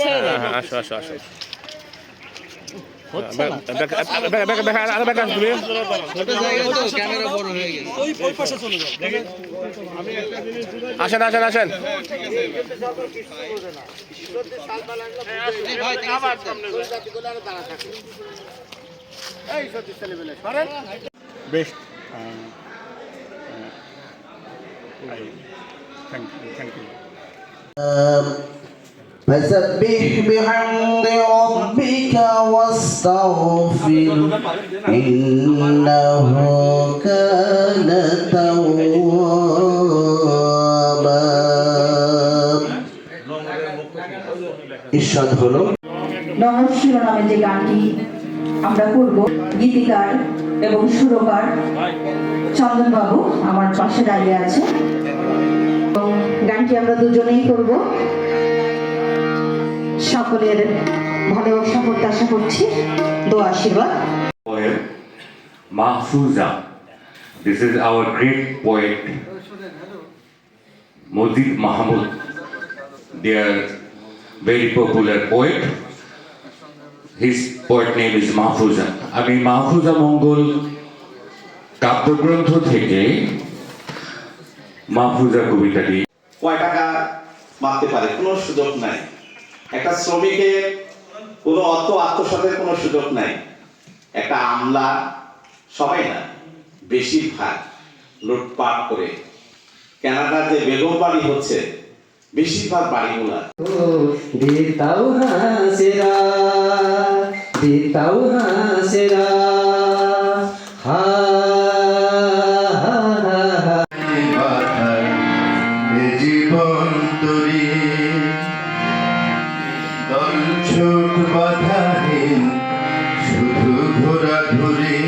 হ্যাঁ আসো আসো আসো। আসো হয়ে আসেন আসেন আসেন। thank you. Thank you. فسبح بحمد ربك واستغفر إنه كان توابا ঈর্ষাদ হলো নহর শিরোনামে যে গানটি আমরা করব গীতিকার এবং সুরকার চন্দনবাবু আমার পাশে দাঁড়িয়ে আছে এবং গানটি আমরা দুজনেই করব সকলের ভালোবাসা করতে আশা করছি। দো আশীর্বাদ। Mahfuza this is our great poet Majid Mahmud their very popular poet his poet name is Mahfuza আমি মাহফুজা মঙ্গল কাব্যগ্রন্থ থেকে মাহফুজা কবিতাটি কয় টাকা মারতে পারে? কোনো সুযোগ নাই। একটা শ্রমিকের কোনো অত আত্মসাতের কোনো সুযোগ নাই একটা আমলা সবাই না বেশিরভাগ লুটপাট করে কানাডার যে বেগম বাড়ি হচ্ছে বেশিরভাগ বাড়িগুলা দিতাও হাসেরা দিতাও হাসেরা জীবন তরি ছোট বাধাহীন শুধু ঘোরা ঘুরে